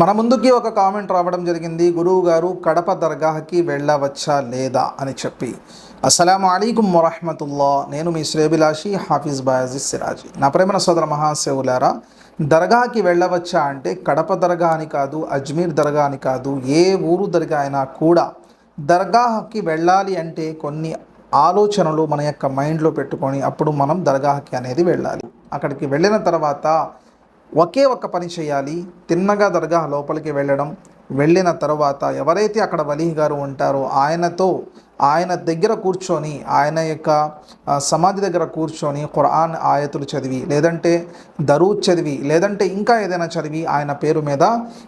మన ముందుకి ఒక కామెంట్ రావడం జరిగింది. గురువు గారు కడప దర్గాహకి వెళ్ళవచ్చా లేదా అని చెప్పి. అస్సలం అయికం వరహమతుల్లా నేను మీ శ్రేభిలాషి హాఫీజ్ బయాజీ సిరాజీ. నా ప్రేమన సోదర మహాశివులారా దర్గాకి వెళ్ళవచ్చా అంటే కడప దర్గా అని కాదు అజ్మీర్ దర్గా అని కాదు ఏ ఊరు దర్గా అయినా కూడా దర్గాకి వెళ్ళాలి అంటే కొన్ని ఆలోచనలు మన యొక్క మైండ్లో పెట్టుకొని అప్పుడు మనం దర్గాకి అనేది వెళ్ళాలి. అక్కడికి వెళ్ళిన తర్వాత ఒకే ఒక్క పని చేయాలి తిన్నగా దర్గా లోపలికి వెళ్ళడం వెళ్ళిన తర్వాత ఎవరైతే అక్కడ వలీ గారు ఉంటారో ఆయనతో ఆయన దగ్గర కూర్చొని ఆయన యొక్క సమాధి దగ్గర కూర్చొని ఖురాన్ ఆయతులు చదివి లేదంటే దరూద్ చదివి లేదంటే ఇంకా ఏదైనా చదివి ఆయన పేరు మీద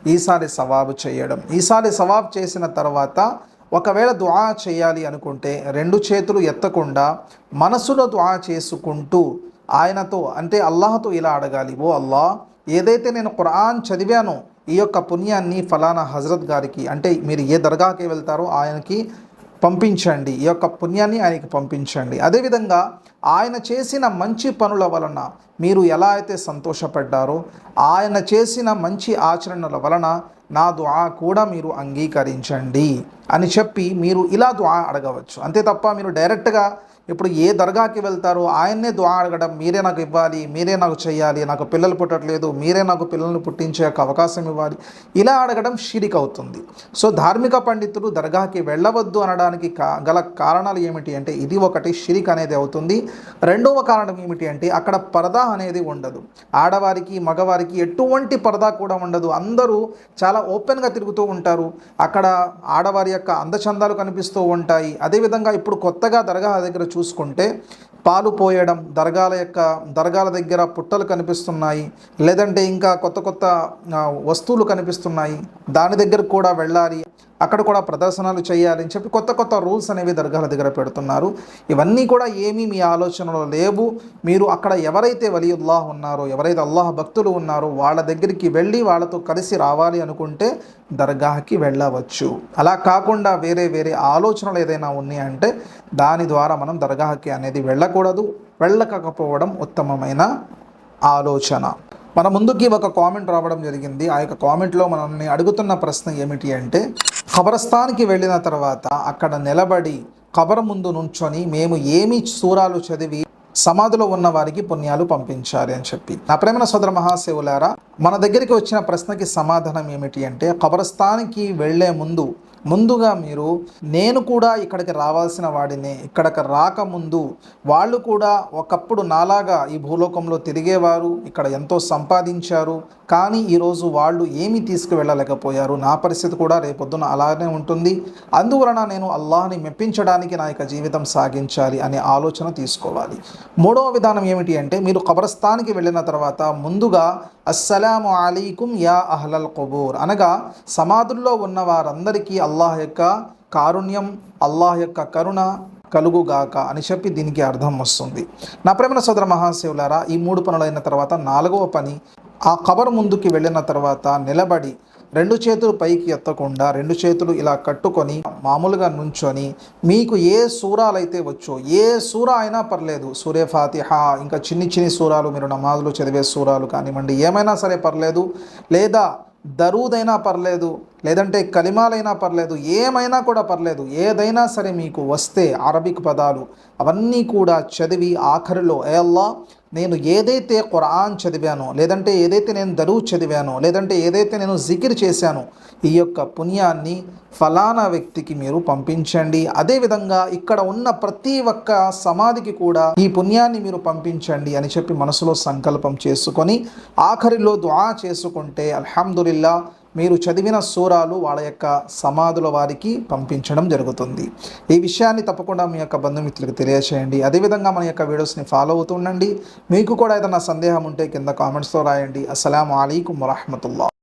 ఈసారి సవాబు చేయడం. ఈసారి సవాబు చేసిన తర్వాత ఒకవేళ దుఆ చేయాలి అనుకుంటే రెండు చేతులు ఎత్తకుండా మనసులో దుఆ చేసుకుంటూ ఆయనతో అంటే అల్లాహతో ఇలా అడగాలి ఓ అల్లాహ్ ఏదైతే నేను ఖురాన్ చదివానో ఈ యొక్క పుణ్యాన్ని ఫలానా హజరత్ గారికి అంటే మీరు ఏ దర్గాకి వెళ్తారో ఆయనకి పంపించండి. ఈ యొక్క పుణ్యాన్ని ఆయనకి పంపించండి. అదేవిధంగా ఆయన చేసిన మంచి పనుల వలన మీరు ఎలా అయితే సంతోషపడ్డారో ఆయన చేసిన మంచి ఆచరణల వలన నా దుఆ కూడా మీరు అంగీకరించండి. అని చెప్పి మీరు ఇలా దువా అడగవచ్చు. అంతే తప్ప మీరు డైరెక్ట్గా ఇప్పుడు ఏ దర్గాకి వెళ్తారో ఆయన్నే దువా అడగడం మీరే నాకు ఇవ్వాలి మీరే నాకు చేయాలి నాకు పిల్లలు పుట్టట్లేదు మీరే నాకు పిల్లల్ని పుట్టించే అవకాశం ఇవ్వాలి. ఇలా అడగడం షిరిక్ అవుతుంది సో ధార్మిక పండితులు దర్గాకి వెళ్ళవద్దు అనడానికి కా గల కారణాలు ఏమిటి అంటే ఇది ఒకటి షిరిక్ అనేది అవుతుంది. రెండవ కారణం ఏమిటి అంటే అక్కడ పరదా అనేది ఉండదు. ఆడవారికి మగవారికి ఎటువంటి పరదా కూడా ఉండదు. అందరూ చాలా ఓపెన్గా తిరుగుతూ ఉంటారు. అక్కడ ఆడవారి యొక్క అందచందాలు కనిపిస్తూ ఉంటాయి. అదేవిధంగా ఇప్పుడు కొత్తగా దర్గా దగ్గర చూసుకుంటే పాలు పోయడం దర్గాల యొక్క దర్గాల దగ్గర పుట్టలు కనిపిస్తున్నాయి. లేదంటే ఇంకా కొత్త కొత్త వస్తువులు కనిపిస్తున్నాయి. దాని దగ్గర కూడా వెళ్ళాలి. అక్కడ కూడా ప్రదర్శనలు చేయాలని చెప్పి కొత్త కొత్త రూల్స్ అనేవి దర్గాల దగ్గర పెడుతున్నారు. ఇవన్నీ కూడా ఏమీ మీ ఆలోచనలో లేవు. మీరు అక్కడ ఎవరైతే వలియుల్లాహ్ ఉన్నారో ఎవరైతే అల్లాహ్ భక్తులు ఉన్నారో వాళ్ళ దగ్గరికి వెళ్ళి వాళ్ళతో కలిసి రావాలి అనుకుంటే దర్గాకి వెళ్ళవచ్చు. అలా కాకుండా వేరే వేరే ఆలోచనలు ఏదైనా ఉన్నాయంటే దాని ద్వారా మనం దర్గాకి అనేది వెళ్ళకూడదు. వెళ్ళకపోవడం ఉత్తమమైన ఆలోచన. మన ముందుకి ఒక కామెంట్ రావడం జరిగింది. ఆ యొక్క కామెంట్లో మనల్ని అడుగుతున్న ప్రశ్న ఏమిటి అంటే ఖబరస్థాన్కి వెళ్ళిన తర్వాత అక్కడ నిలబడి ఖబర్ ముందు నుంచొని మేము ఏమి సూరాలు చదివి సమాధిలో ఉన్న వారికి పుణ్యాలు పంపించాలి అని చెప్పి. నా ప్రేమన సోదర మహాశివులారా మన దగ్గరికి వచ్చిన ప్రశ్నకి సమాధానం ఏమిటి అంటే ఖబరస్థాన్కి వెళ్ళే ముందు ముందుగా మీరు నేను కూడా ఇక్కడికి రావాల్సిన వాడిని ఇక్కడికి రాకముందు వాళ్ళు కూడా ఒకప్పుడు నాలాగా ఈ భూలోకంలో తిరిగేవారు ఇక్కడ ఎంతో సంపాదించారు కానీ ఈరోజు వాళ్ళు ఏమీ తీసుకువెళ్ళలేకపోయారు. నా పరిస్థితి కూడా రేపొద్దున అలానే ఉంటుంది. అందువలన నేను అల్లాహ్ని మెప్పించడానికి నా యొక్క జీవితం సాగించాలి అనే ఆలోచన తీసుకోవాలి. మూడవ విధానం ఏమిటి అంటే మీరు కబరస్థానికి వెళ్ళిన తర్వాత ముందుగా అస్సలాము అలైకుం యా అహ్లల్ కబూర్ అనగా సమాధుల్లో ఉన్న వారందరికీ అల్లాహ్ యొక్క కారుణ్యం అల్లాహ్ యొక్క కరుణ కలుగుగాక అని చెప్పి దీనికి అర్థం వస్తుంది. నా ప్రేమన సోదర మహాశివులారా ఈ మూడు పనులైన తర్వాత నాలుగవ పని ఆ కబర్ ముందుకి వెళ్ళిన తర్వాత నిలబడి రెండు చేతులు పైకి ఎత్తకుండా రెండు చేతులు ఇలా కట్టుకొని మామూలుగా నుంచొని మీకు ఏ సూరాలైతే వచ్చో ఏ సూర అయినా పర్లేదు. సూర్య ఫాతిహ ఇంకా చిన్ని చిన్ని సూరాలు మీరు నమాజులు చదివే సూరాలు కానివ్వండి ఏమైనా సరే పర్లేదు. లేదా దరూదైనా పర్లేదు. లేదంటే కలిమాలైనా పర్లేదు ఏమైనా కూడా పర్లేదు ఏదైనా సరే మీకు వస్తే అరబిక్ పదాలు అవన్నీ కూడా చదివి ఆఖరిలో ఏ అల్లా నేను ఏదైతే ఖురాన్ చదివానో లేదంటే ఏదైతే నేను దరువు చదివానో లేదంటే ఏదైతే నేను జికిర్ చేశానో ఈ యొక్క పుణ్యాన్ని ఫలానా వ్యక్తికి మీరు పంపించండి. అదేవిధంగా ఇక్కడ ఉన్న ప్రతి ఒక్క సమాధికి కూడా ఈ పుణ్యాన్ని మీరు పంపించండి అని చెప్పి మనసులో సంకల్పం చేసుకొని ఆఖరిలో దుఆ చేసుకుంటే అల్హమ్దుల్లా మీరు చదివిన సూరాలు వాళ్ళ యొక్క సమాధుల వారికి పంపించడం జరుగుతుంది. ఈ విషయాన్ని తప్పకుండా మీ యొక్క బంధుమిత్రులకు తెలియచేయండి. అదేవిధంగా మన యొక్క వీడియోస్ని ఫాలో అవుతూ ఉండండి. మీకు కూడా ఏదైనా సందేహం ఉంటే కింద కామెంట్స్తో రాయండి. అస్సలం అయికం వరహమతుల్లా.